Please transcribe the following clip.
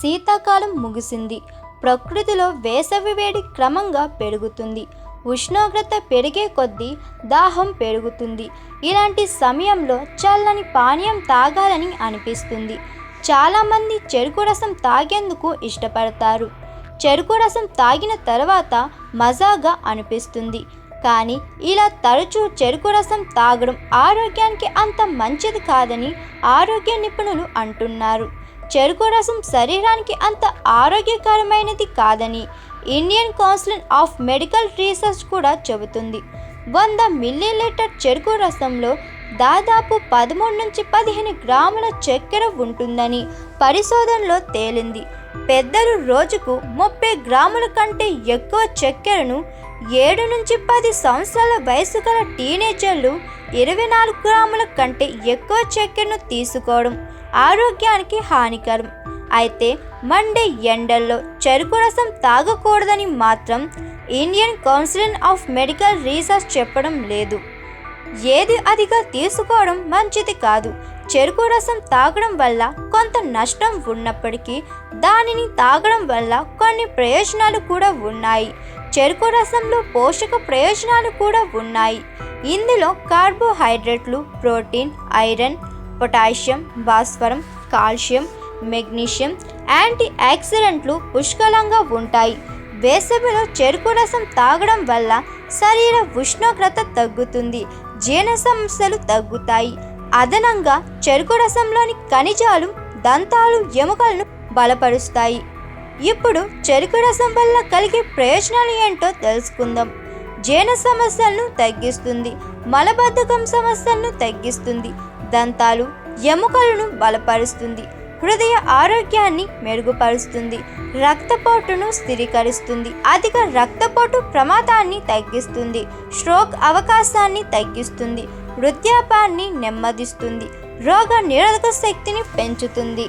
శీతాకాలం ముగిసింది. ప్రకృతిలో వేసవి వేడి క్రమంగా పెరుగుతుంది. ఉష్ణోగ్రత పెరిగే కొద్దీ దాహం పెరుగుతుంది. ఇలాంటి సమయంలో చల్లని పానీయం తాగాలని అనిపిస్తుంది. చాలామంది చెరుకు రసం తాగేందుకు ఇష్టపడతారు. చెరుకు రసం తాగిన తర్వాత మజాగా అనిపిస్తుంది. కానీ ఇలా తరచూ చెరుకు రసం తాగడం ఆరోగ్యానికి అంత మంచిది కాదని ఆరోగ్య నిపుణులు అంటున్నారు. చెరుకు రసం శరీరానికి అంత ఆరోగ్యకరమైనది కాదని Indian Council of Medical Research కూడా చెబుతుంది. వంద మిల్లీలీటర్ చెరుకు రసంలో దాదాపు పదమూడు నుంచి పదిహేను గ్రాముల చక్కెర ఉంటుందని పరిశోధనలో తేలింది. పెద్దలు రోజుకు ముప్పై గ్రాముల కంటే ఎక్కువ చక్కెరను ఏడు నుంచి పది సంవత్సరాల వయసు గల టీనేజర్లు ఇరవై నాలుగు గ్రాముల కంటే ఎక్కువ చక్కెరను తీసుకోవడం ఆరోగ్యానికి హానికరం. అయితే మండే ఎండల్లో చెరుకు రసం తాగకూడదని మాత్రం Indian Council of Medical Research చెప్పడం లేదు. ఏది అదిగా తీసుకోవడం మంచిది కాదు. చెరుకు రసం తాగడం వల్ల కొంత నష్టం ఉన్నప్పటికీ దానిని తాగడం వల్ల కొన్ని ప్రయోజనాలు కూడా ఉన్నాయి. చెరుకు రసంలో పోషక ప్రయోజనాలు కూడా ఉన్నాయి. ఇందులో కార్బోహైడ్రేట్లు ప్రోటీన్ ఐరన్ పొటాషియం భాస్వరం కాల్షియం మెగ్నీషియం యాంటీ ఆక్సిడెంట్లు పుష్కలంగా ఉంటాయి. వేసవిలో చెరుకు రసం తాగడం వల్ల శరీర ఉష్ణోగ్రత తగ్గుతుంది జీర్ణ సమస్యలు తగ్గుతాయి. అదనంగా చెరుకు రసంలోని ఖనిజాలు దంతాలు ఎముకలను బలపరుస్తాయి. ఇప్పుడు చెరుకు రసం వల్ల కలిగే ప్రయోజనాలు ఏంటో తెలుసుకుందాం. జీర్ణ సమస్యలను తగ్గిస్తుంది మలబద్ధకం సమస్యలను తగ్గిస్తుంది దంతాలు ఎముకలను బలపరుస్తుంది. హృదయ ఆరోగ్యాన్ని మెరుగుపరుస్తుంది. రక్తపోటును స్థిరీకరిస్తుంది. అధిక రక్తపోటు ప్రమాదాన్ని తగ్గిస్తుంది. స్ట్రోక్ అవకాశాన్ని తగ్గిస్తుంది. వృద్ధాపాన్ని నెమ్మదిస్తుంది. రోగ నిరోధక శక్తిని పెంచుతుంది.